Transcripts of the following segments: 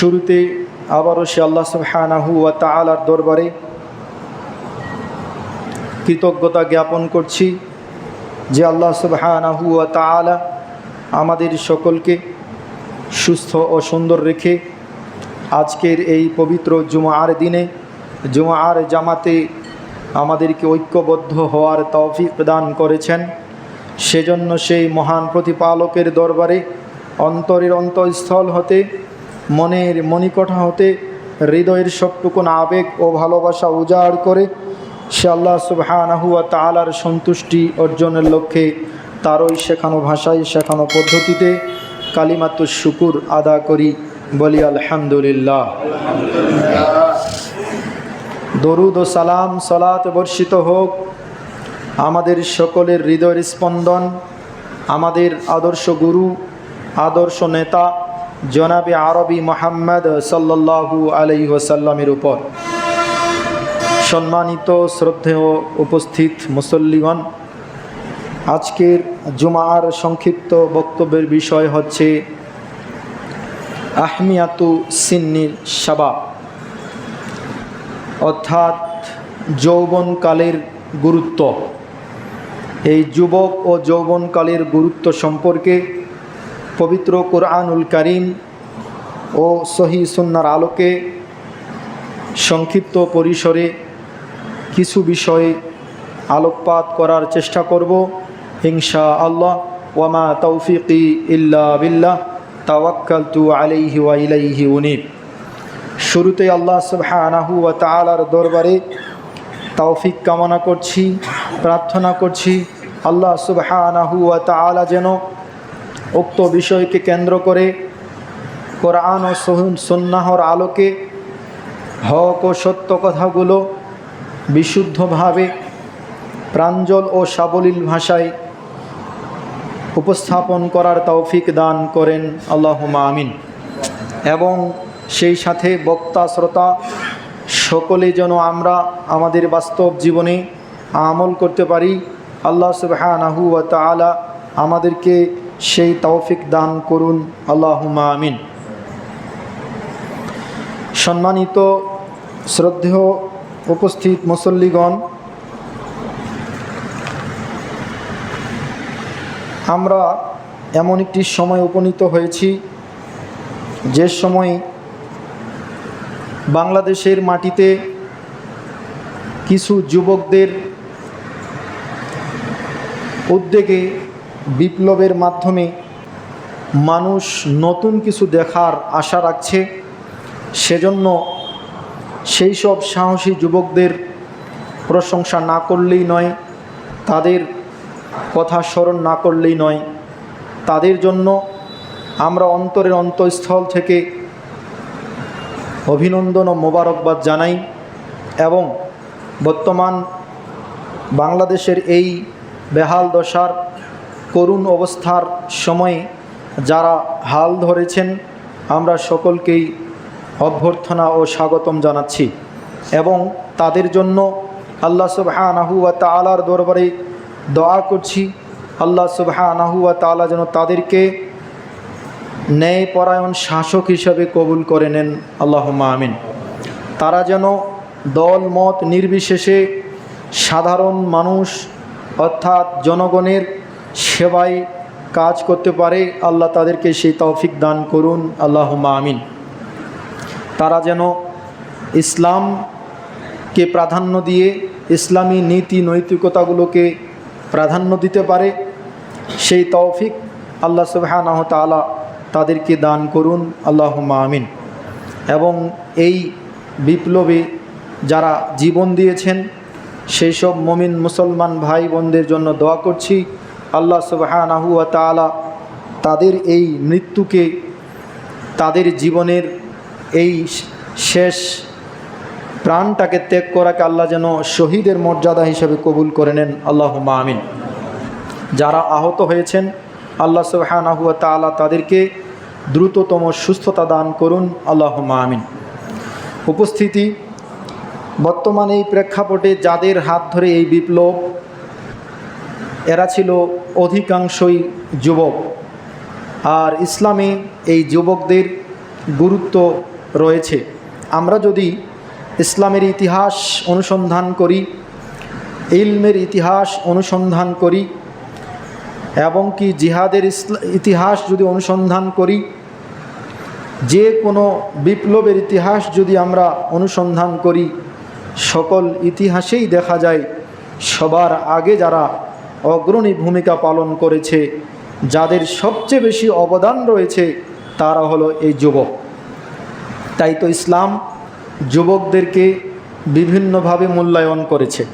শুরুতে আবারও সে আল্লাহ সুবহানাহু ওয়া তাআলার দরবারে কৃতজ্ঞতা জ্ঞাপন করছি যে আল্লাহ সুবহানাহু ওয়া তাআলা আমাদের সকলকে সুস্থ ও সুন্দর রেখে আজকের এই পবিত্র জুমার দিনে, জুমার জামাতে আমাদেরকে ঐক্যবদ্ধ হওয়ার তৌফিক প্রদান করেছেন। সেজন্য সেই মহান প্রতিপালকের দরবারে অন্তরের অন্তঃস্থল হতে মনের মণিকঠা হতে হৃদয়ের সবটুকুন আবেগ ও ভালোবাসা উজাড় করে, সে আল্লাহ সুবহানাহুয়া তালার সন্তুষ্টি অর্জনের লক্ষ্যে তারই শেখানো ভাষায় শেখানো পদ্ধতিতে কালিমাতুর শুকুর আদা করি, বলি আলহামদুলিল্লাহ। দরুদ ও সালাম, সলাত বর্ষিত হোক। আমাদের সকলের হৃদয়ের স্পন্দন, আমাদের আদর্শ গুরু, আদর্শ নেতা জনাবে আরবি মোহাম্মদ সাল্লাল্লাহু আলাই ওসাল্লামের উপর। সম্মানিত, শ্রদ্ধেয় উপস্থিত মুসল্লিগণ, আজকের জুমার সংক্ষিপ্ত বক্তব্যের বিষয় হচ্ছে আহমিয়াতু সিন্নির সাবাব অর্থাৎ যৌবনকালের গুরুত্ব। এই যুবক ও যৌবনকালের গুরুত্ব সম্পর্কে পবিত্র কোরআনুল করিম ও সহি সুন্নার আলোকে সংক্ষিপ্ত পরিসরে কিছু বিষয়ে আলোকপাত করার চেষ্টা করব। হিংসা আল্লাহ ওয়ামা তৌফিকি ইল্লা বিল্লাহ। তাওয়াক্কালতু আলাইহি ওয়া ইলাইহি উনিব। শুরুতে আল্লাহ সুবহানাহু ওয়া তাআলার দরবারে তৌফিক কামনা করছি, প্রার্থনা করছি, আল্লাহ সুবহানাহু ওয়া তাআলা যেন উক্ত বিষয়কে কেন্দ্র করে কোরআন ও সন্ন্যাহর আলোকে হক ও সত্য কথাগুলো বিশুদ্ধভাবে প্রাঞ্জল ও সাবলীল ভাষায় উপস্থাপন করার তৌফিক দান করেন আল্লাহুমা আমিন। এবং সেই সাথে বক্তা, শ্রোতা সকলে যেন আমরা আমাদের বাস্তব জীবনে আমল করতে পারি। আল্লাহ তাআলা আমাদেরকে সেই তৌফিক দান করুন আল্লাহুমা আমিন। সম্মানিত, শ্রদ্ধেয় উপস্থিত মুসল্লিগণ, আমরা এমন একটি সময় উপনীত হয়েছি, যে সময় বাংলাদেশের মাটিতে কিছু যুবকদের উদ্যোগে বিপ্লবের মাধ্যমে মানুষ নতুন কিছু দেখার আশা রাখছে। সেজন্য সেই সব সাহসী যুবকদের প্রশংসা না করলেই নয়, তাদের কথা স্মরণ না করলেই নয়। তাদের জন্য আমরা অন্তরের অন্তঃস্থল থেকে অভিনন্দন ও মোবারকবাদ জানাই এবং বর্তমান বাংলাদেশের এই বেহাল দশার করুণ অবস্থার সময়ে যারা হাল ধরেছেন, আমরা সকলকেই অভ্যর্থনা ও স্বাগতম জানাচ্ছি এবং তাদের জন্য আল্লাহ সুবহানাহু ওয়া তাআলার দরবারে দোয়া করছি। আল্লাহ সুবহানাহু ওয়া তাআলা যেন তাদেরকে ন্যায়পরায়ণ শাসক হিসাবে কবুল করে নেন। আল্লাহ আমিন। তারা যেন দল, মত নির্বিশেষে সাধারণ মানুষ অর্থাৎ জনগণের সেবায় কাজ করতে পারে, আল্লাহ তাদেরকে সেই তৌফিক দান করুন আল্লাহ আমিন। তারা যেন ইসলামকে প্রাধান্য দিয়ে ইসলামী নীতি নৈতিকতাগুলোকে প্রাধান্য দিতে পারে, সেই তৌফিক আল্লাহ সুবহানাহ তালা তাদেরকে দান করুন আল্লাহ আমিন। এবং এই বিপ্লবে যারা জীবন দিয়েছেন, সেই সব মমিন মুসলমান ভাই বোনদের জন্য দোয়া করছি। আল্লাহ সুবহানাহু তালা তাদের এই মৃত্যুকে, তাদের জীবনের এই শেষ প্রাণটাকে ত্যাগ করাকে আল্লাহ যেন শহীদের মর্যাদা হিসেবে কবুল করে নেন। আল্লাহ আমিন। যারা আহত হয়েছেন, আল্লাহ সুবহানাহু তালা তাদেরকে দ্রুততম সুস্থতা দান করুন। আল্লাহ আমিন। উপস্থিতি, বর্তমানে এই প্রেক্ষাপটে যাদের হাত ধরে এই বিপ্লব এরা ছিল অধিকাংশই যুবক। আর ইসলামে এই যুবকদের গুরুত্ব রয়েছে। আমরা যদি ইসলামের ইতিহাস অনুসন্ধান করি, ইলমের ইতিহাস অনুসন্ধান করি, এবং কি জিহাদের ইতিহাস যদি অনুসন্ধান করি, যে কোনো বিপ্লবের ইতিহাস যদি আমরা অনুসন্ধান করি, সকল ইতিহাসেই দেখা যায়, সবার আগে যারা অগ্রণী ভূমিকা পালন করেছে। যাদের সবচেয়ে বেশি অবদান রয়েছে, তারা হলো এই যুবক। তাই তো ইসলাম যুবকদেরকে বিভিন্নভাবে মূল্যায়ন করেছে।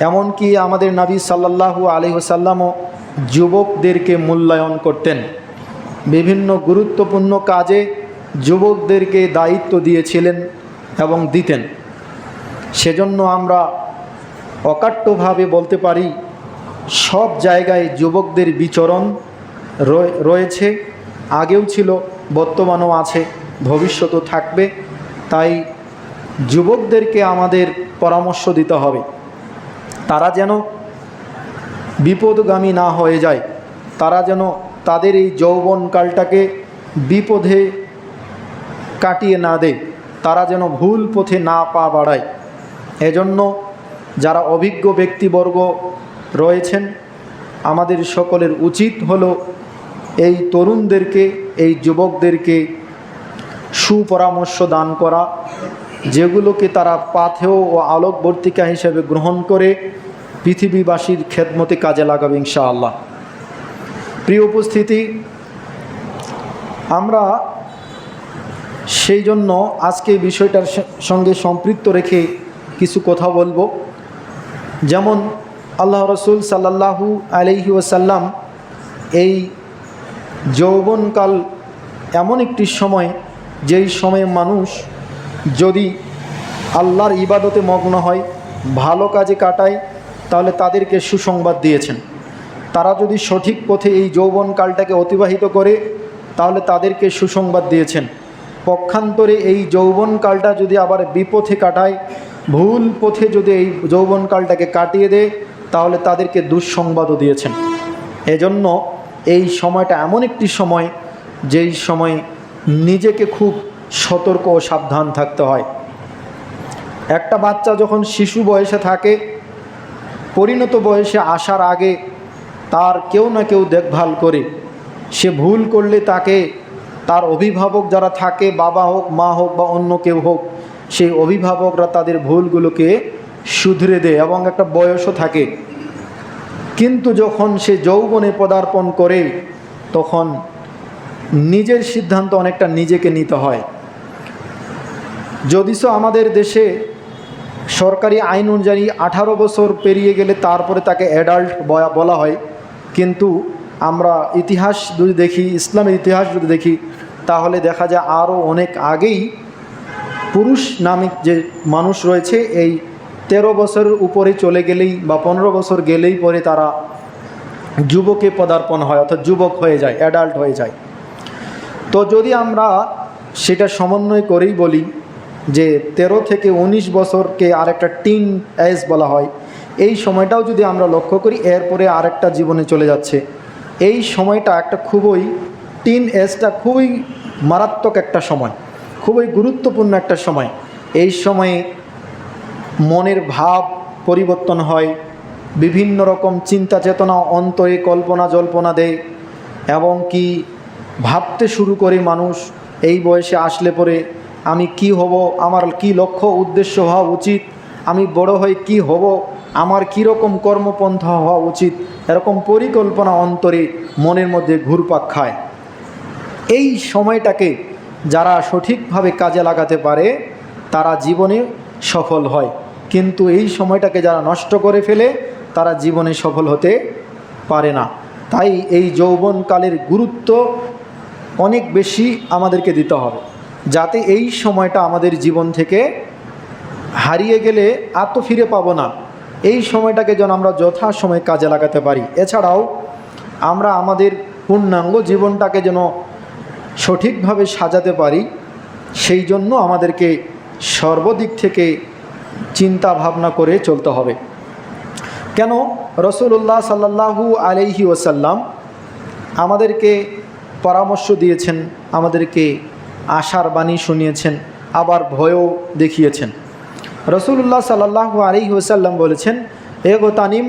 এমনকি আমাদের নাবী সাল্লাহু আলহিহসাল্লামও যুবকদেরকে মূল্যায়ন করতেন। বিভিন্ন গুরুত্বপূর্ণ কাজে যুবকদেরকে দায়িত্ব দিয়েছিলেন এবং দিতেন। সেজন্য আমরা অকাট্যভাবে বলতে পারি সব জায়গায় যুবকদের বিচরণ রয়েছে। আগেও ছিল, বর্তমানও আছে, ভবিষ্যতও থাকবে। তাই যুবকদেরকে আমাদের পরামর্শ দিতে হবে। তারা যেন বিপদগামী না হয়ে যায়। তারা যেন তাদের এই যৌবনকালটাকে বিপদে কাটিয়ে না দেয়। তারা যেন ভুল পথে না পা বাড়ায়। এজন্য যারা অভিজ্ঞ ব্যক্তিবর্গ রয়েছেন। আমাদের সকলের উচিত হলো এই তরুণদেরকে, এই যুবকদেরকে সুপরামর্শ দান করা, যেগুলোকে তারা পাথেয় ও আলোকবর্তিকা হিসেবে গ্রহণ করে পৃথিবীবাসীর খেদমতে কাজে লাগাবে ইনশাআল্লাহ। প্রিয় উপস্থিতি, আমরা সেই জন্য আজকে বিষয়টার সঙ্গে সম্পৃক্ত রেখে কিছু কথা বলব। যেমন আল্লাহ রসুল সাল্লাহু আলহি ওসাল্লাম এই যৌবনকাল এমন একটি সময়, যেই সময়ে মানুষ যদি আল্লাহর ইবাদতে মগ্ন হয়, ভালো কাজে কাটায়, তাহলে তাদেরকে সুসংবাদ দিয়েছেন। তারা যদি সঠিক পথে এই যৌবনকালটাকে অতিবাহিত করে, তাহলে তাদেরকে সুসংবাদ দিয়েছেন। পক্ষান্তরে এই যৌবনকালটা যদি আবার বিপথে কাটায়, ভুল পথে যদি এই যৌবনকালটাকে কাটিয়ে দেয় তাহলে তাদেরকে দুঃসংবাদও দিয়েছেন। এজন্য এই সময়টা এমন একটি সময়, যেই সময় নিজেকে খুব সতর্ক ও সাবধান থাকতে হয়। একটা বাচ্চা যখন শিশু বয়সে থাকে, পরিণত বয়সে আসার আগে তার কেউ না কেউ দেখভাল করে। সে ভুল করলে তাকে, তার অভিভাবক যারা থাকে, বাবা হোক, মা হোক বা অন্য কেউ হোক, সেই অভিভাবকরা তাদের ভুলগুলোকে শুধরে দেয় এবং একটা বয়সও থাকে। কিন্তু যখন সে যৌবনে পদার্পণ করে, তখন নিজের সিদ্ধান্ত অনেকটা নিজেকে নিতে হয়। যদিস আমাদের দেশে সরকারি আইন অনুযায়ী আঠারো বছর পেরিয়ে গেলে তারপরে তাকে অ্যাডাল্ট বয়া বলা হয়। কিন্তু আমরা ইতিহাস যদি দেখি, ইসলামের ইতিহাস যদি দেখি, তাহলে দেখা যায় আরও অনেক আগেই পুরুষ নামিক যে মানুষ রয়েছে, এই তেরো বছরের উপরে চলে গেলেই বা পনেরো বছর গেলেই পরে তারা যুবকে পদার্পণ হয় অর্থাৎ যুবক হয়ে যায় অ্যাডাল্ট হয়ে যায়। তো যদি আমরা সেটা সমন্বয় করেই বলি যে ১৩ থেকে ১৯ বছরকে আরেকটা টিন এজ বলা হয়, এই সময়টাও যদি আমরা লক্ষ্য করি, এরপরে আরেকটা জীবনে চলে যাচ্ছে। এই সময়টা একটা খুবই টিন এজটা খুবই মারাত্মক একটা সময়, খুবই গুরুত্বপূর্ণ একটা সময়। এই সময়ে মনের ভাব পরিবর্তন হয়, বিভিন্ন রকম চিন্তা চেতনা, অন্তরে কল্পনা জল্পনা দেয় এবং কি ভাবতে শুরু করে মানুষ, এই বয়সে আসলে পরে আমি কি হব, আমার কি লক্ষ্য, উদ্দেশ্য হওয়া উচিত, আমি বড় হয়ে কি হব, আমার কীরকম কর্মপন্থা হওয়া উচিত, এরকম পরিকল্পনা অন্তরে মনের মধ্যে ঘুরপাক খায়। এই সময়টাকে যারা সঠিকভাবে কাজে লাগাতে পারে, তারা জীবনে সফল হয়। কিন্তু এই সময়টাকে যারা নষ্ট করে ফেলে, তারা জীবনে সফল হতে পারে না। তাই এই যৌবনকালের গুরুত্ব অনেক বেশি আমাদেরকে দিতে হবে। যাতে এই সময়টা আমাদের জীবন থেকে হারিয়ে গেলে আর তো ফিরে পাবো না। এই সময়টাকে যেন আমরা যথাসময়ে কাজে লাগাতে পারি। এছাড়াও আমরা আমাদের পূর্ণাঙ্গ জীবনটাকে যেন সঠিকভাবে সাজাতে পারি, সেই জন্য আমাদেরকে সর্বদিক থেকে চিন্তা ভাবনা করে চলতে হবে। কেন? রসুল্লাহ সাল্লাহু আলহি ওসাল্লাম আমাদেরকে পরামর্শ দিয়েছেন, আমাদেরকে আশার বাণী শুনিয়েছেন, আবার ভয়ও দেখিয়েছেন। রসুল্লাহ সাল্লাহ আলী ওসাল্লাম বলেছেন এগো তানিম,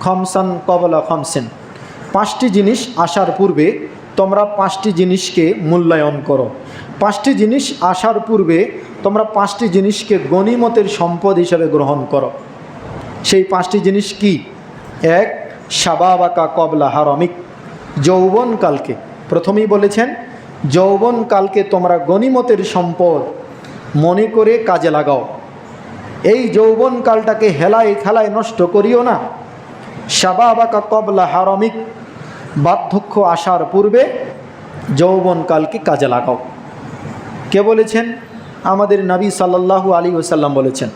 খমসান কবলা খমসেন। পাঁচটি জিনিস আসার পূর্বে তোমরা পাঁচটি জিনিসকে মূল্যায়ন করো। পাঁচটি জিনিস আসার পূর্বে তোমরা পাঁচটি জিনিসকে গণিমতের সম্পদ হিসাবে গ্রহণ করো। সেই পাঁচটি জিনিস কি? এক, সাবাবাকা কবলা হারমিক। যৌবনকালকে প্রথমেই বলেছেন যৌবনকালকে তোমরা গণিমতের সম্পদ মনে করে কাজে লাগাও। এই যৌবনকালটাকে হেলায় খেলায় নষ্ট করিও না। সাবাবাকা কবলা হারমিক। বার্ধক্য আসার পূর্বে যৌবনকালকে কাজে লাগাও। কে বলেছেন? আমাদের নবী সাল্লাল্লাহু আলী ওসাল্লাম বলেছেন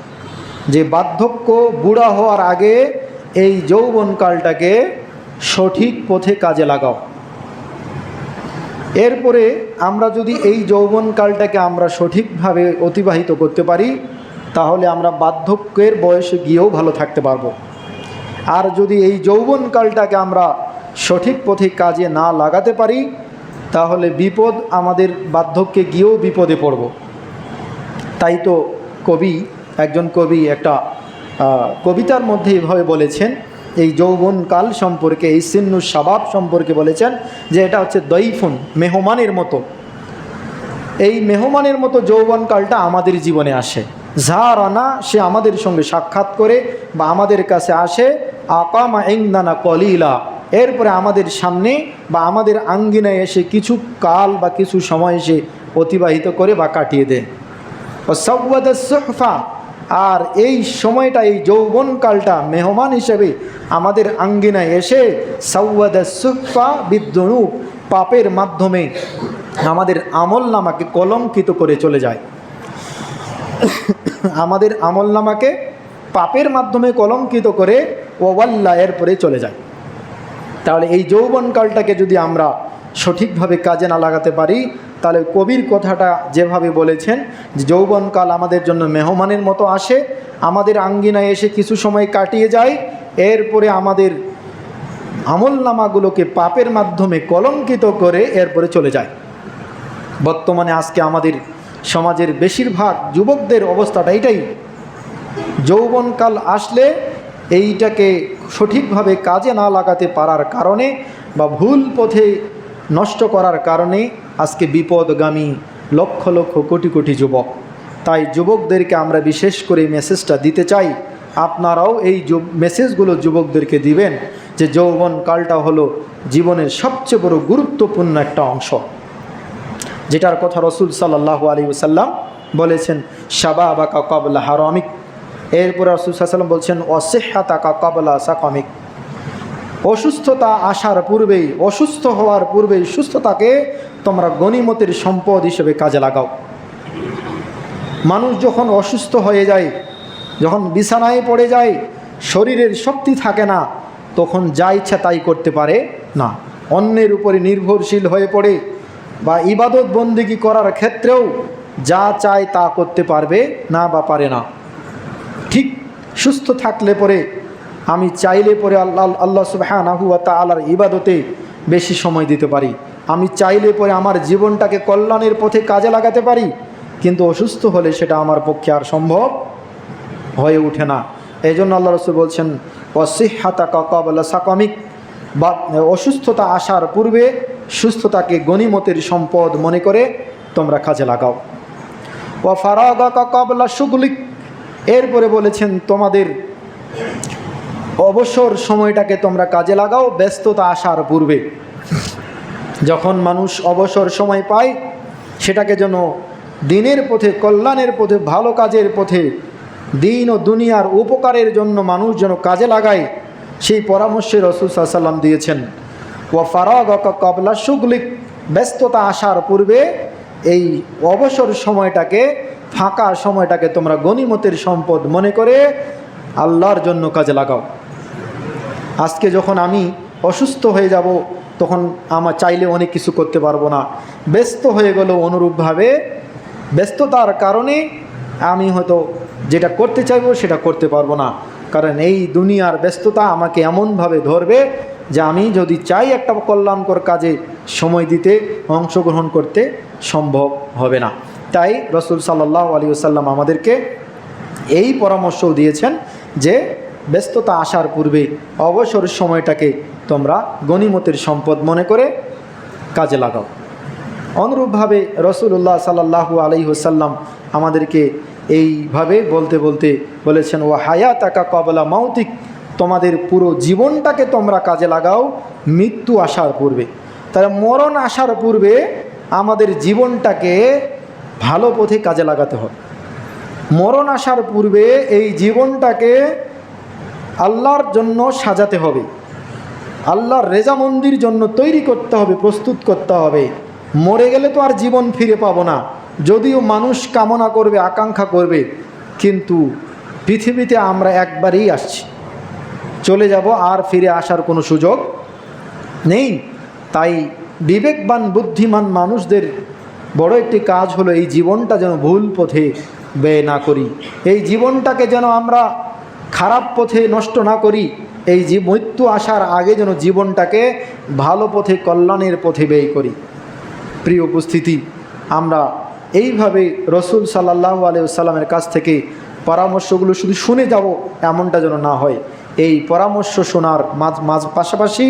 যে বার্ধক্য বুড়া হওয়ার আগে এই যৌবনকালটাকে সঠিক পথে কাজে লাগাও। এরপরে আমরা যদি এই যৌবনকালটাকে আমরা সঠিকভাবে অতিবাহিত করতে পারি, তাহলে আমরা বার্ধক্যের বয়সে গিয়েও ভালো থাকতে পারব। আর যদি এই যৌবনকালটাকে আমরা সঠিক পথে কাজে না লাগাতে পারি, তাহলে বিপদ আমাদের বার্ধক্যে গিয়েও বিপদে পড়ব। তাই তো কবি, একজন কবি একটা কবিতার মধ্যে এভাবে বলেছেন, এই যৌবনকাল সম্পর্কে, এই সিন্নু স্বভাব সম্পর্কে বলেছেন যে এটা হচ্ছে দৈফুন, মেহমানের মতো। এই মেহমানের মতো যৌবনকালটা আমাদের জীবনে আসে। যার আনা সে আমাদের সঙ্গে সাক্ষাৎ করে বা আমাদের কাছে আসে, আকামা ইংদানা কলিলা। এরপরে আমাদের সামনে বা আমাদের আঙ্গিনায় এসে কিছু কাল বা কিছু সময় এসে অতিবাহিত করে বা কাটিয়ে দেয়। সুহফা। আর এই সময়টা, এই যৌবনকালটা মেহমান হিসেবে আমাদের আঙ্গিনায় এসে সৌদ সুহফা বিদ্যুপ পাপের মাধ্যমে আমাদের আমল নামাকে কলঙ্কিত করে চলে যায়। আমাদের আমল নামাকে পাপের মাধ্যমে কলঙ্কিত করে ওয়াল্লা এরপরে চলে যায়। তাহলে এই যৌবনকালটাকে যদি আমরা সঠিকভাবে কাজে না লাগাতে পারি তাহলে কবির কথাটা যেভাবে বলেছেন, যে যৌবনকাল আমাদের জন্য মেহমানের মতো আসে, আমাদের আঙ্গিনায় এসে কিছু সময় কাটিয়ে যায়, এরপরে আমাদের আমলনামাগুলোকে পাপের মাধ্যমে কলঙ্কিত করে এরপরে চলে যায়। বর্তমানে আজকে আমাদের সমাজের বেশিরভাগ যুবকদের অবস্থাটা এটাই। যৌবনকাল আসলে এইটাকে সঠিকভাবে কাজে না লাগাতে পারার কারণে বা ভুল পথে নষ্ট করার কারণে আজকে বিপদগামী লক্ষ লক্ষ কোটি কোটি যুবক। তাই যুবকদেরকে আমরা বিশেষ করে মেসেজটা দিতে চাই, আপনারাও এই মেসেজগুলো যুবকদেরকে দিবেন যে যৌবন কালটা হলো জীবনের সবচেয়ে বড় গুরুত্বপূর্ণ একটা অংশ। যেটার কথা রসুল সাল্লাহ আলী সাল্লাম বলেছেন সাবা বা কাকাবলা হারমিক। এরপরে রসুল সাল্লাম বলছেন অসেহাতাকা কবলা সাকমিক। অসুস্থতা আসার পূর্বেই, অসুস্থ হওয়ার পূর্বেই সুস্থতাকে তোমরা গণিমতের সম্পদ হিসেবে কাজে লাগাও। মানুষ যখন অসুস্থ হয়ে যায়, যখন বিছানায় পড়ে যায়, শরীরের শক্তি থাকে না, তখন যা ইচ্ছা তাই করতে পারে না। অন্যের উপরে নির্ভরশীল হয়ে পড়ে বা ইবাদত বন্দিগি করার ক্ষেত্রেও যা চায় তা করতে পারবে না বা পারে না। ঠিক সুস্থ থাকলে পরে আমি চাইলে পরে আল্লাহ আল্লাহ সুবাহানাহু তালার ইবাদতে বেশি সময় দিতে পারি। আমি চাইলে পরে আমার জীবনটাকে কল্যাণের পথে কাজে লাগাতে পারি, কিন্তু অসুস্থ হলে সেটা আমার পক্ষে আর সম্ভব হয়ে ওঠে না। এই জন্য আল্লাহ রসুল বলছেন অসিহাতা কাকাবলা সাকামিক। বা, অসুস্থতা আসার পূর্বে সুস্থতাকে গণিমতের সম্পদ মনে করে তোমরা কাজে লাগাও। ও ফারাগা কাকাবলা সুগুলিক এরপরে বলেছেন, তোমাদের অবসর সময়টাকে তোমরা কাজে লাগাও, ব্যস্ততা আসার পূর্বে। যখন মানুষ অবসর সময় পায়, সেটাকে যেন দিনের পথে, কল্যাণের পথে, ভালো কাজের পথে, দিন ও দুনিয়ার উপকারের জন্য মানুষ যেন কাজে লাগায়, সেই পরামর্শে রসুল সাল্লাম দিয়েছেন ও ফারাগ কবলা সুগলিক ব্যস্ততা আসার পূর্বে এই অবসর সময়টাকে, ফাঁকা সময়টাকে তোমরা গণিমতের সম্পদ মনে করে আল্লাহর জন্য কাজে লাগাও। আজকে যখন আমি অসুস্থ হয়ে যাব, তখন আমার চাইলে অনেক কিছু করতে পারব না। ব্যস্ত হয়ে গেল অনুরূপভাবে। ব্যস্ততার কারণে আমি হয়তো যেটা করতে চাইব সেটা করতে পারব না। কারণ এই দুনিয়ার ব্যস্ততা আমাকে এমনভাবে ধরবে যে আমি যদি চাই একটা কল্যাণকর কাজে সময় দিতে, অংশগ্রহণ করতে সম্ভব হবে না। তাই রসুল সাল্লাহ আলী আসাল্লাম আমাদেরকে এই পরামর্শও দিয়েছেন যে ব্যস্ততা আসার পূর্বে অবসর সময়টাকে তোমরা গণিমতের সম্পদ মনে করে কাজে লাগাও। অনুরূপভাবে রসুল্লাহ সাল্লাহু আলাই হুসাল্লাম আমাদেরকে এইভাবে বলতে বলতে বলেছেন ও হায়া তাকা কবলা মাউতিক, তোমাদের পুরো জীবনটাকে তোমরা কাজে লাগাও মৃত্যু আসার পূর্বে। তাহলে মরণ আসার পূর্বে আমাদের জীবনটাকে ভালো পথে কাজে লাগাতে হবে। মরণ আসার পূর্বে এই জীবনটাকে আল্লাহর জন্য সাজাতে হবে। আল্লাহর রেজামন্দির জন্য তৈরি করতে হবে, প্রস্তুত করতে হবে। মরে গেলে তো আর জীবন ফিরে পাবো না। যদিও মানুষ কামনা করবে, আকাঙ্ক্ষা করবে, কিন্তু পৃথিবীতে আমরা একবারেই আসছি। চলে যাব, আর ফিরে আসার কোনো সুযোগ নেই। তাই বিবেকবান, বুদ্ধিমান মানুষদের বড় একটি কাজ হলো এই জীবনটা যেন ভুল পথে ব্যয় না করি। এই জীবনটাকে যেন আমরা খারাপ পথে নষ্ট না করি, এই যে মৃত্যু আসার আগে যেন জীবনটাকে ভালো পথে, কল্যাণের পথে ব্যয় করি। প্রিয় উপস্থিতি, আমরা এইভাবে রসুল সাল্লাহ আলিয়াল্লামের কাছ থেকে পরামর্শগুলো শুধু শুনে যাব, এমনটা যেন না হয়। এই পরামর্শ শোনার মাঝ মাঝ পাশাপাশি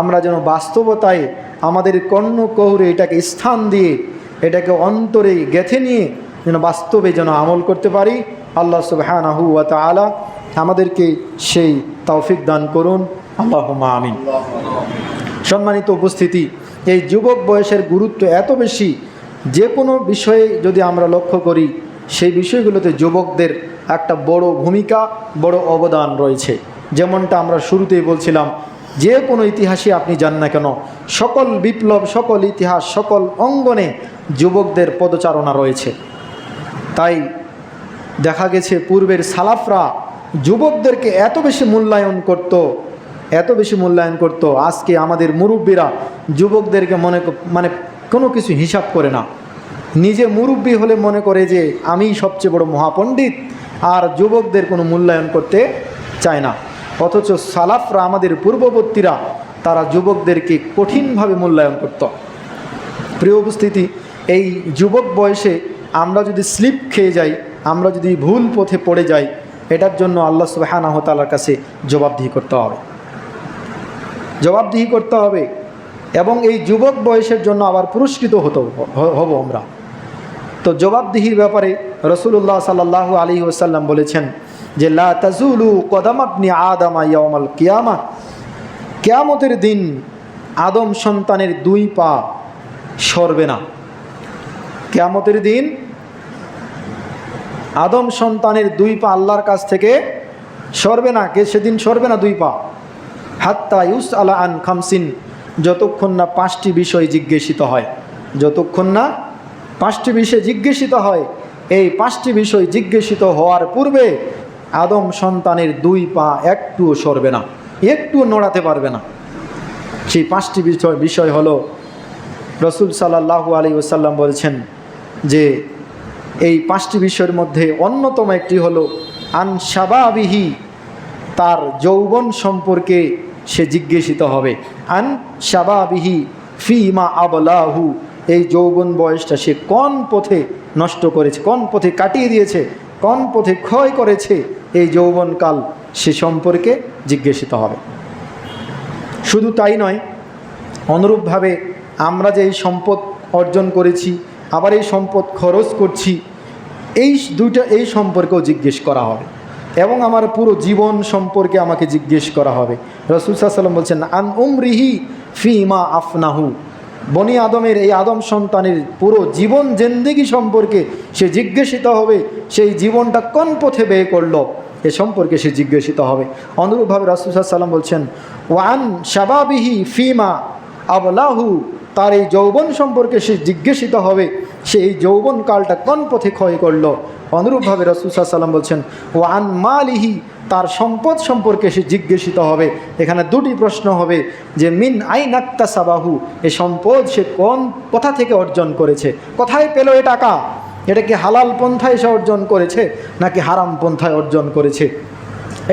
আমরা যেন বাস্তবতায় আমাদের কর্ণ কৌরে এটাকে স্থান দিয়ে, এটাকে অন্তরে গেথে নিয়ে যেন বাস্তবে যেন আমল করতে পারি। আল্লাহ তালা আমাদেরকে সেই তৌফিক দান করুন। আল্লাহ আমিন। সম্মানিত উপস্থিতি এই যুবক বয়সের গুরুত্ব এত বেশি যে কোনো বিষয়ে যদি আমরা লক্ষ্য করি সেই বিষয়গুলোতে যুবকদের একটা বড় ভূমিকা বড় অবদান রয়েছে। যেমনটা আমরা শুরুতেই বলছিলাম যে কোনো ইতিহাসে আপনি যান না কেন সকল বিপ্লব সকল ইতিহাস সকল অঙ্গনে যুবকদের পদচারণা রয়েছে। তাই দেখা গেছে পূর্বের সালাফরা যুবকদেরকে এত বেশি মূল্যায়ন করত, এত বেশি মূল্যায়ন করত, আজকে আমাদের মুরব্বীরা যুবকদেরকে মনে মানে কোনো কিছু হিসাব করে না। নিজে মুরব্বী হলে মনে করে যে, আমি সবচেয়ে বড় মহাপণ্ডিত। আর যুবকদের কোনো মূল্যায়ন করতে চায় না। অথচ সালাফরা, আমাদের পূর্ববর্তীরা, তারা যুবকদেরকে কঠিনভাবে মূল্যায়ন করত। প্রিয় উপস্থিতি, এই যুবক বয়সে আমরা যদি স্লিপ খেয়ে যাই, আমরা যদি ভুল পথে পড়ে যাই এটার জন্য আল্লাহ সুবাহানাহ তালার কাছে জবাবদিহি করতে হবে। জবাবদিহি করতে হবে এবং এই যুবক বয়সের জন্য আবার পুরস্কৃত হতো হব আমরা। তো জবাবদিহির ব্যাপারে রসুল্লাহ সাল্লাহ আলী ওসাল্লাম বলেছেন যে, লা তাজুলু কদামাবনি আদামা ইয়ামাল কিয়ামা। কেয়ামতের দিন আদম সন্তানের দুই পা সরবে না। কেয়ামতের দিন আদম সন্তানের দুই পা আল্লাহর কাছ থেকে সরবে না, কে সেদিন সরবে না দুই পা? হাত্তা ইউস আলা আন খামসিন, যতক্ষণ না পাঁচটি বিষয় জিজ্ঞাসিত হয়, যতক্ষণ না পাঁচটি বিষয় জিজ্ঞাসিত হয়, এই পাঁচটি বিষয় জিজ্ঞেসিত হওয়ার পূর্বে আদম সন্তানের দুই পা একটুও সরবে না, একটুও নড়াতে পারবে না। সেই পাঁচটি বিষয় বিষয় হলো রসুল সাল্লাহু আলী ওসাল্লাম বলছেন যে এই পাঁচটি বিষয়ের মধ্যে অন্যতম একটি হলো, আন সাবাবিহি তার যৌবন সম্পর্কে সে জিজ্ঞেসিত হবে। আন সাবাবিহি ফি মা আবলাহু এই যৌবন বয়সটা সে কোন পথে নষ্ট করেছে, কোন পথে কাটিয়ে দিয়েছে, কোন পথে ক্ষয় করেছে, এই যৌবনকাল সে সম্পর্কে জিজ্ঞাসিত হবে। শুধু তাই নয়, অনুরূপভাবে আমরা যে এই সম্পদ অর্জন করেছি আবার এই সম্পদ খরচ করছি। এই দুইটা, এই সম্পর্কেও জিজ্ঞেস করা হবে। এবং আমার পুরো জীবন সম্পর্কে আমাকে জিজ্ঞেস করা হবে। রসুল সাল্লাম বলছেন, আন উমরিহি ফি মা আফনাহু। বনি আদমের এই আদম সন্তানের পুরো জীবন জেন্দিগি সম্পর্কে সে জিজ্ঞাসিত হবে। সেই জীবনটা কোন পথে ব্যয় করল? এ সম্পর্কে সে জিজ্ঞাসিত হবে। অনুরূপভাবে রাসুল সাল্লাম বলছেন, ওয়ান শাবাবিহি ফিমা আবলাহু। তার এই যৌবন সম্পর্কে সে জিজ্ঞাসিত হবে। সে এই যৌবন কালটা কোন পথে ক্ষয় করল? অনুরূপভাবে রসুল্লাহ সাল্লাম বলছেন ওয়ান মালিহি? তার সম্পদ সম্পর্কে সে জিজ্ঞাসিত হবে। এখানে দুটি প্রশ্ন হবে, যে মিন আই নাক্তা সাবাহু এ সম্পদ সে কোন কোথা থেকে অর্জন করেছে? কোথায় পেল এ টাকা? এটা কি হালাল পন্থায় সে অর্জন করেছে, নাকি হারাম পন্থায় অর্জন করেছে?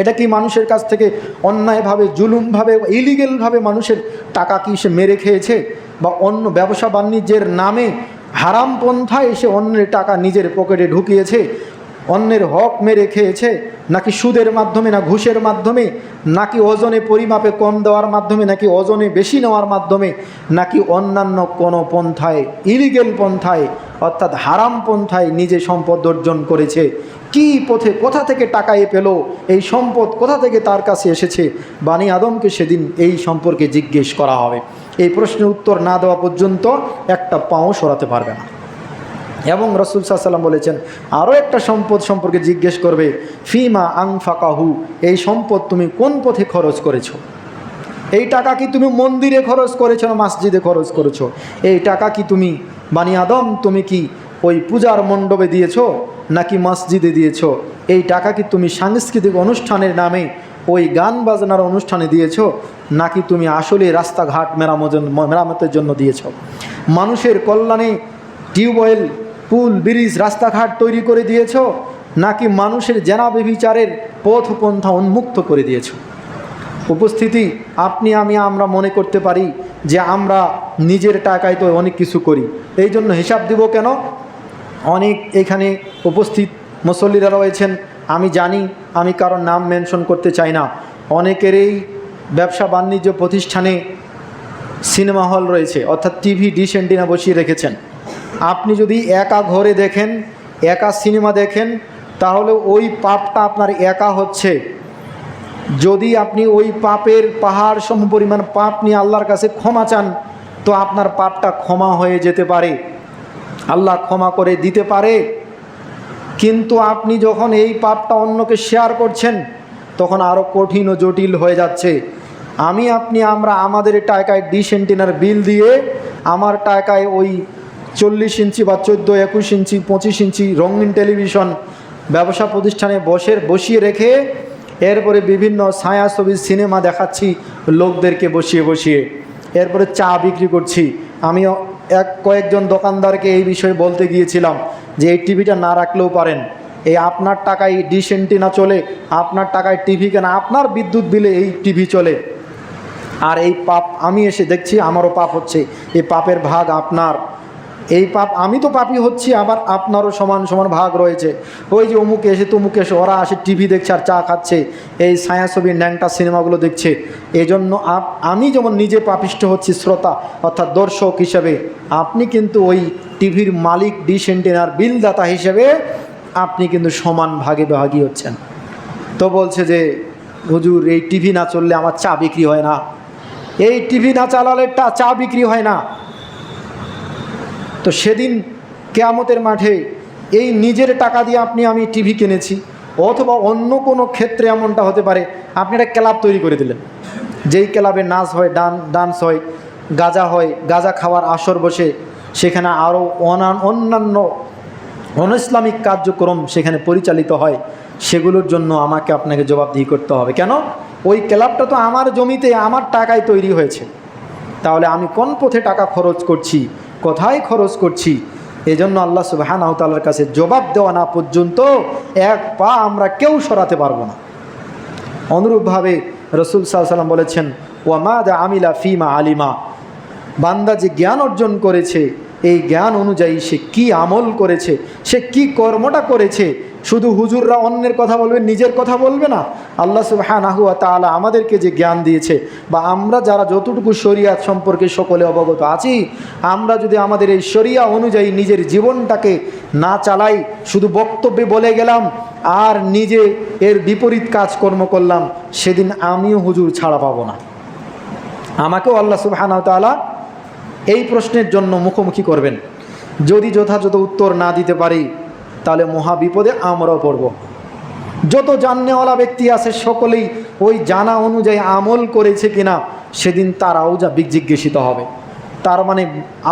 এটা কি মানুষের কাছ থেকে অন্যায়ভাবে, জুলুমভাবে ইলিগেলভাবে মানুষের টাকা কি সে মেরে খেয়েছে? বা অন্য ব্যবসা বাণিজ্যের নামে হারাম পন্থায় এসে অন্যের টাকা নিজের পকেটে ঢুকিয়েছে, অন্যের হক মেরে খেয়েছে, নাকি সুদের মাধ্যমে না ঘুষের মাধ্যমে, নাকি ওজনে পরিমাপে কম দেওয়ার মাধ্যমে, নাকি ওজনে বেশি নেওয়ার মাধ্যমে, নাকি অন্যান্য কোনো পন্থায় ইলিগেল পন্থায়, অর্থাৎ হারাম পন্থায় নিজে সম্পদ অর্জন করেছে? কি পথে, কোথা থেকে টাকা এ পেল? এই সম্পদ কোথা থেকে তার কাছে এসেছে? বানি আদমকে সেদিন এই সম্পর্কে জিজ্ঞেস করা হবে। এই প্রশ্নের উত্তর না দেওয়া পর্যন্ত একটা পাও সরাতে পারবে না। এবং রসুল সাল্লাম বলেছেন আরও একটা সম্পদ সম্পর্কে জিজ্ঞেস করবে, ফিমা আং ফাকাহু এই সম্পদ তুমি কোন পথে খরচ করেছ? এই টাকা কি তুমি মন্দিরে খরচ করেছ না মসজিদে খরচ করেছ? এই টাকা কি তুমি, বানি আদম, তুমি কি ওই পূজার মণ্ডপে দিয়েছ নাকি মসজিদে দিয়েছ? এই টাকা কি তুমি সাংস্কৃতিক অনুষ্ঠানের নামে ওই গান বাজনার অনুষ্ঠানে দিয়েছ? নাকি তুমি আসলে রাস্তাঘাট মেরামত মেরামতের জন্য দিয়েছ? মানুষের কল্যাণে টিউবওয়েল, পুল, ব্রিজ, রাস্তাঘাট তৈরি করে দিয়েছ? নাকি মানুষের জেনাবে বিচারের পথ পন্থা উন্মুক্ত করে দিয়েছ? উপস্থিতি, আপনি আমি আমরা মনে করতে পারি যে আমরা নিজের টাকায় তো অনেক কিছু করি। এই জন্য হিসাব দিব কেন? অনেক এখানে উপস্থিত মুসল্লিরা রয়েছেন আমি জানি, আমি কারোর নাম মেনশন করতে চাই না। অনেকেরই ব্যবসা বাণিজ্য প্রতিষ্ঠানে সিনেমা হল রয়েছে, অর্থাৎ টিভি ডিশ অ্যান্টিনা বসিয়ে রেখেছেন। আপনি যদি একা ঘরে দেখেন, একা সিনেমা দেখেন, তাহলে ওই পাপটা আপনার একা হচ্ছে। যদি আপনি ওই পাপের পাহাড় সম পরিমাণ পাপ নিয়ে আল্লাহর কাছে ক্ষমা চান, তো আপনার পাপটা ক্ষমা হয়ে যেতে পারে। আল্লাহ ক্ষমা করে দিতে পারে। কিন্তু আপনি যখন এই পাপটা অন্যকে শেয়ার করছেন, তখন আরও কঠিন ও জটিল হয়ে যাচ্ছে। আমি, আপনি, আমরা, আমাদের টাকায় ডিশ এন্টিনার বিল দিয়ে আমার টাকায় ওই চল্লিশ ইঞ্চি বা চোদ্দ, একুশ ইঞ্চি, পঁচিশ ইঞ্চি রঙিন টেলিভিশন ব্যবসা প্রতিষ্ঠানে বসে, বসিয়ে রেখে এরপরে বিভিন্ন ছায়াছবি সিনেমা দেখাচ্ছি, লোকদেরকে বসিয়ে বসিয়ে। এরপরে চা বিক্রি করছি। আমি এক কয়েকজন দোকানদারকে এই বিষয়ে বলতে গিয়েছিলাম যে এই টিভিটা না রাখলেও পারেন। এই আপনার টাকায় ডিশ এন্টিনা চলে, আপনার টাকায় টিভি কেনা, আপনার বিদ্যুৎ বিলে এই টিভি চলে। আর এই পাপ আমি এসে দেখছি, আমারও পাপ হচ্ছে। এই পাপের ভাগ আপনার। এই পাপ, আমি তো পাপি হচ্ছি, আবার আপনারও সমান সমান ভাগ রয়েছে। ওই যে অমুক এসে তমুক এসে, ওরা আসে টিভি দেখছে আর চা খাচ্ছে। এই ছায়াছবির ন্যাংটা সিনেমাগুলো দেখছে। এই জন্য আপ- আমি যেমন নিজে পাপিষ্ট হচ্ছি, শ্রোতা অর্থাৎ দর্শক হিসাবে, আপনি কিন্তু ওই টিভির মালিক ডিশ এন্টেনার বিলদাতা হিসেবে আপনি কিন্তু সমান ভাগে ভাগী হচ্ছেন। তো বলছে যে, হুজুর, এই টিভি না চললে আমার চা বিক্রি হয় না। এই টিভি না চালালে চা বিক্রি হয় না। তো সেদিন কেয়ামতের মাঠে এই নিজের টাকা দিয়ে আপনি, আমি টিভি কিনেছি, অথবা অন্য কোনো ক্ষেত্রে এমনটা হতে পারে, আপনি একটা ক্লাব তৈরি করে দিলেন। যেই ক্লাবে নাচ হয়, ডান, ডান্স হয়, গাজা হয়, গাজা খাওয়ার আসর বসে সেখানে আরও অন্যান্য অন ইসলামিক কার্যক্রম সেখানে পরিচালিত হয়, সেগুলোর জন্য আমাকে আপনাকে জবাবদিহি করতে হবে। কেন? ওই ক্লাবটা তো আমার জমিতে আমার টাকায় তৈরি হয়েছে। তাহলে আমি কোন পথে টাকা খরচ করছি? কোথায় খরচ করছি? এজন্য আল্লাহ সুবাহান তাল্লার কাছে জবাব দেওয়া না পর্যন্ত এক পা আমরা কেউ সরাতে পারব না। অনুরূপভাবে রসুল সাল্লাম বলেছেন ওয়ামা দা আমিলা ফিমা আলিমা। বান্দা যে জ্ঞান অর্জন করেছে, এই জ্ঞান অনুযায়ী সে কি আমল করেছে, সে কি কর্মটা করেছে, শুধু হুজুররা অন্যের কথা বলবে, নিজের কথা বলবে না। আল্লাহ সুবাহানাহুয়া তাআলা আমাদেরকে যে জ্ঞান দিয়েছে, বা আমরা যারা যতটুকু শরিয়াত সম্পর্কে সকলে অবগত আছি, আমরা যদি আমাদের এই শরিয়া অনুযায়ী নিজের জীবনটাকে না চালাই, শুধু বক্তব্যে বলে গেলাম, আর নিজে এর বিপরীত কাজকর্ম করলাম, সেদিন আমিও হুজুর ছাড়া পাবো না। আমাকেও আল্লাহ সুবহানাহু তাআলা এই প্রশ্নের জন্য মুখোমুখি করবেন। যদি যথাযথ উত্তর না দিতে পারি, তাহলে মহা বিপদে আমরাও পড়ব। যত জাননেওয়ালা ব্যক্তি আছে, সকলেই ওই জানা অনুযায়ী আমল করেছে কিনা, সেদিন তারাও যা জিজ্ঞাসিত হবে। তার মানে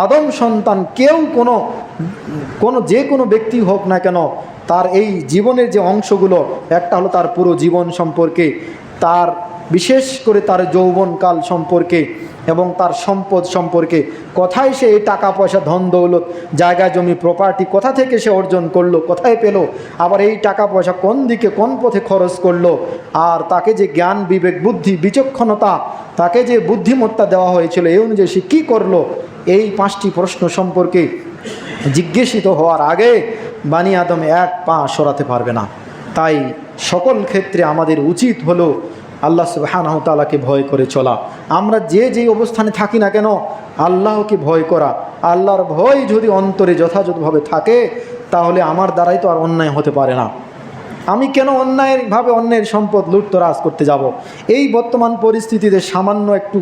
আদম সন্তান কেউ কোনো কোনো যে কোনো ব্যক্তি হোক না কেন, তার এই জীবনের যে অংশগুলো, একটা হলো তার পুরো জীবন সম্পর্কে, তার বিশেষ করে তার যৌবনকাল সম্পর্কে এবং তার সম্পদ সম্পর্কে কোথায় সে এই টাকা, পয়সা, ধন, দৌলত, জায়গা, জমি প্রপার্টি কোথা থেকে সে অর্জন করল, কোথায় পেল, আবার এই টাকা, পয়সা কোন দিকে, কোন পথে খরচ করল, আর তাকে যে জ্ঞান, বিবেক, বুদ্ধি, বিচক্ষণতা, তাকে যে বুদ্ধিমত্তা দেওয়া হয়েছিল এই অনুযায়ী সে কী করল, এই পাঁচটি প্রশ্ন সম্পর্কে জিজ্ঞাসিত হওয়ার আগে বানি আদম এক পা সরাতে পারবে না। তাই সকল ক্ষেত্রে আমাদের উচিত হলো আল্লাহ সুবাহানাহ তালাকে ভয় করে চলা। আমরা যে যে অবস্থানে থাকি না কেন, আল্লাহকে ভয় করা। আল্লাহর ভয় যদি অন্তরে যথাযথভাবে থাকে, তাহলে আমার দ্বারাই তো আর অন্যায় হতে পারে না। আমি কেন অন্যায়ভাবে অন্যের সম্পদ লুটতরাজ করতে যাব? এই বর্তমান পরিস্থিতিতে সামান্য একটু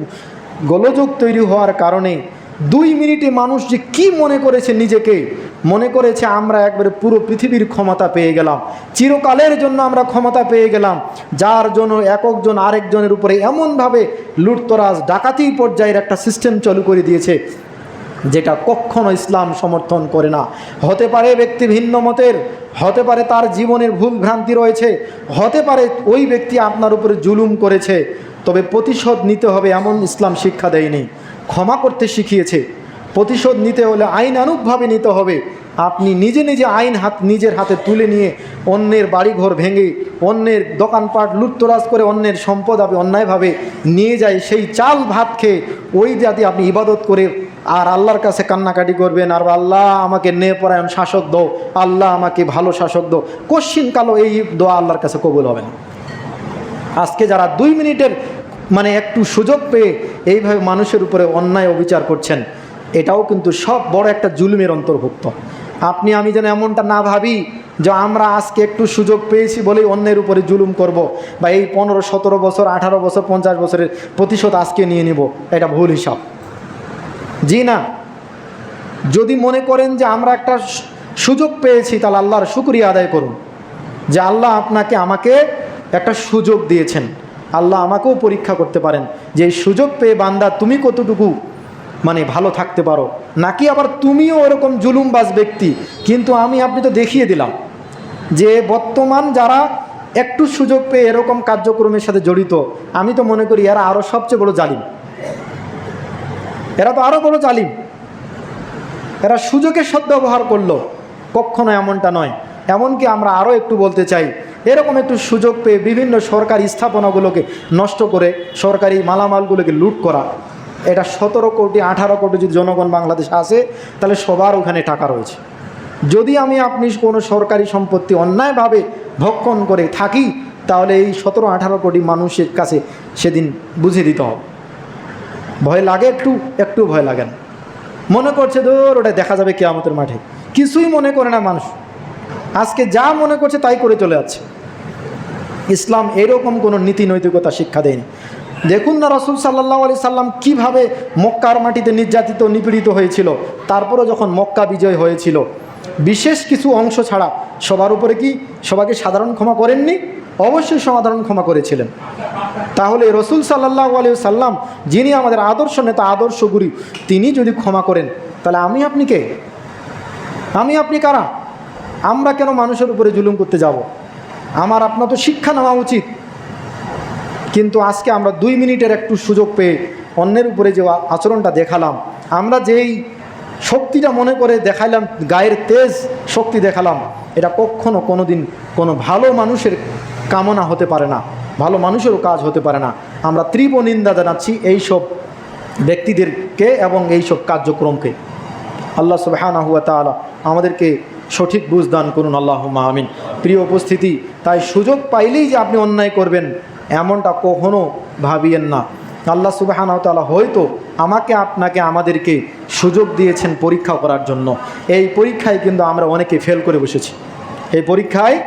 গোলযোগ তৈরি হওয়ার কারণে দুই মিনিটে মানুষ যে কি মনে করেছে নিজেকে? মনে করেছে আমরা একবারে পুরো পৃথিবীর ক্ষমতা পেয়ে গেলাম। চিরকালের জন্য আমরা ক্ষমতা পেয়ে গেলাম। যার জন্য এককজন আরেকজনের উপরে এমনভাবে লুটতরাজ, ডাকাতি পর্যায়ের একটা সিস্টেম চালু করে দিয়েছে, যেটা কখনো ইসলাম সমর্থন করে না। হতে পারে ব্যক্তি ভিন্ন মতের, হতে পারে তার জীবনের ভুল ভ্রান্তি রয়েছে, হতে পারে ওই ব্যক্তি আপনার উপরে জুলুম করেছে, তবে প্রতিশোধ নিতে হবে এমন ইসলাম শিক্ষা দেয়নি। ক্ষমা করতে শিখিয়েছে। প্রতিশোধ নিতে হলে আইনানুগভাবে নিতে হবে। আপনি নিজে নিজে আইন হাত নিজের হাতে তুলে নিয়ে অন্যের বাড়িঘর ভেঙে অন্যের দোকানপাট লুটতরাজ করে অন্যের সম্পদ আপনি অন্যায়ভাবে নিয়ে যায় সেই চাল ভাত খেয়ে ওই জাতি আপনি ইবাদত করে আর আল্লাহর কাছে কান্নাকাটি করবেন। আর আল্লাহ আমাকে নে পরায়ণ শাসক দো আল্লাহ আমাকে ভালো শাসক দো কশ্চিন কালো এই দোয়া আল্লাহর কাছে কবুল হবে না। আজকে যারা দুই মিনিটের মানে একটু সুযোগ পেয়ে এইভাবে মানুষের উপরে অন্যায় অবিচার করছেন, এটাও কিন্তু সব বড় একটা জুলুমের অন্তর্ভুক্ত। আপনি, আমি যেন এমনটা না ভাবি যে আমরা আজকে একটু সুযোগ পেয়েছি বলেই অন্যের উপরে জুলুম করব বা এই পনেরো, সতেরো বছর, আঠারো বছর, পঞ্চাশ বছরের প্রতিশোধ আজকে নিয়ে নিব, এটা ভুল হিসাব। জি না। যদি মনে করেন যে আমরা একটা সুযোগ পেয়েছি, তাহলে আল্লাহর শুক্রিয়া আদায় করুন যে আল্লাহ আপনাকে আমাকে একটা সুযোগ দিয়েছেন। আল্লাহ আমাকেও পরীক্ষা করতে পারেন যে সুযোগ পেয়ে বান্দা তুমি কতটুকু মানে ভালো থাকতে পারো। নাকি আবার তুমিও ওরকম জুলুমবাজ ব্যক্তি? কিন্তু আমি আপনি তো দেখিয়ে দিলাম যে বর্তমান যারা একটু সুযোগ পেয়ে এরকম কার্যক্রমের সাথে জড়িত, আমি তো মনে করি এরা আরও সবচেয়ে বড় জালিম। এরা তো আরও বড় জালিম। এরা সুযোগের সদ্ব্যবহার করল, কখনো এমনটা নয়। এমনকি আমরা আরও একটু বলতে চাই এরকম একটু সুযোগ পেয়ে বিভিন্ন সরকারি স্থাপনাগুলোকে নষ্ট করে সরকারি মালামালগুলোকে লুট করা। এটা সতেরো কোটি, আঠারো কোটি যদি জনগণ বাংলাদেশে আসে, তাহলে সবার ওখানে টাকা রয়েছে। যদি আমি আপনি কোনো সরকারি সম্পত্তি অন্যায়ভাবে ভক্ষণ করে থাকি, তাহলে এই সতেরো, আঠারো কোটি মানুষের কাছে সেদিন বুঝে দিতে হবে। ভয় লাগে একটু? একটু ভয় লাগে না। মনে করছে, ধর, ওটা দেখা যাবে কেয়ামতের মাঠে। কিছুই মনে করে না মানুষ। আজকে যা মনে করছে, তাই করে চলে যাচ্ছে। ইসলাম এরকম কোনো নীতি নৈতিকতা শিক্ষা দেয়নি। দেখুন না রসুল সাল্লাহ আলি সাল্লাম কীভাবে মক্কার মাটিতে নির্যাতিত, নিপীড়িত হয়েছিল, তারপরও যখন মক্কা বিজয় হয়েছিল। বিশেষ কিছু অংশ ছাড়া সবার উপরে কি সবাইকে সাধারণ ক্ষমা করেননি? অবশ্যই সাধারণ ক্ষমা করেছিলেন। তাহলে রসুল সাল্লাহ আলি সাল্লাম, যিনি আমাদের আদর্শ নেতা, আদর্শ গুরু, তিনি যদি ক্ষমা করেন, তাহলে আমি আপনি কে? আমি আপনি কারা? আমরা কেন মানুষের উপরে জুলুম করতে যাব? আমার আপনার তো শিক্ষা নেওয়া উচিত। কিন্তু আজকে আমরা দুই মিনিটের একটু সুযোগ পেয়ে অন্যের উপরে যে আচরণটা দেখালাম, আমরা যেই শক্তিটা মনে করে দেখাইলাম, গায়ের তেজ শক্তি দেখালাম, এটা কখনো কোনো দিন কোনো ভালো মানুষের কামনা হতে পারে না, ভালো মানুষেরও কাজ হতে পারে না। আমরা তীব্র নিন্দা জানাচ্ছি এইসব ব্যক্তিদেরকে এবং এইসব কার্যক্রমকে। আল্লাহ তালা আমাদেরকে সঠিক বুঝ দান করুন আল্লাহ আমিন। প্রিয় উপস্থিতি, তাই সুযোগ পাইলেই যে আপনি অন্যায় করবেন, এমনটা কখনো ভাবিয়েন না। আল্লাহ সুবাহানা তালা হয়তো আমাকে, আপনাকে, আমাদেরকে সুযোগ দিয়েছেন পরীক্ষা করার জন্য। এই পরীক্ষায় কিন্তু আমরা অনেকে ফেল করে বসেছি। এই পরীক্ষায়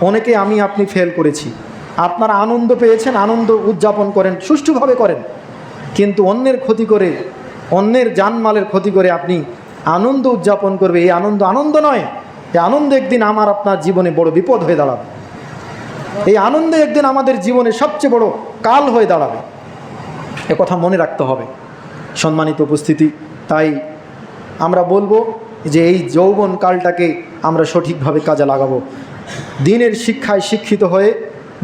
অনেকে আমি, আপনি ফেল করেছি। আপনারা আনন্দ পেয়েছেন, আনন্দ উদযাপন করেন, সুষ্ঠুভাবে করেন। কিন্তু অন্যের ক্ষতি করে, অন্যের জানমালের ক্ষতি করে আপনি আনন্দ উদযাপন করবে, এই আনন্দ আনন্দ নয়, এই আনন্দ একদিন আমার আপনার জীবনে বড় বিপদ হয়ে দাঁড়াবে। এই আনন্দ একদিন আমাদের জীবনে সবচেয়ে বড় কাল হয়ে দাঁড়াবে। এ কথা মনে রাখতে হবে। সম্মানিত উপস্থিতি, তাই আমরা বলব যে এই যৌবন কালটাকে আমরা সঠিকভাবে কাজে লাগাবো। দিনের শিক্ষায় শিক্ষিত হয়ে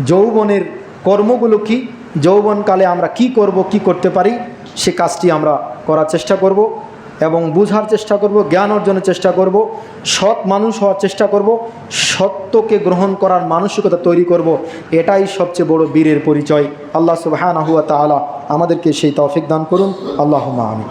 যৌবনের কর্মগুলো কি, যৌবনকালে আমরা কি করব, কি করতে পারি, সে কাজটি আমরা করার চেষ্টা করব। এবং বুঝার চেষ্টা করব, জ্ঞান অর্জনের চেষ্টা করব, সৎ মানুষ হওয়ার চেষ্টা করব, সত্যকে গ্রহণ করার মানসিকতা তৈরি করব, এটাই সবচেয়ে বড় বীরের পরিচয়। আল্লাহ সুবাহ আমাদেরকে সেই তৌফিক দান করুন। আল্লাহ আমি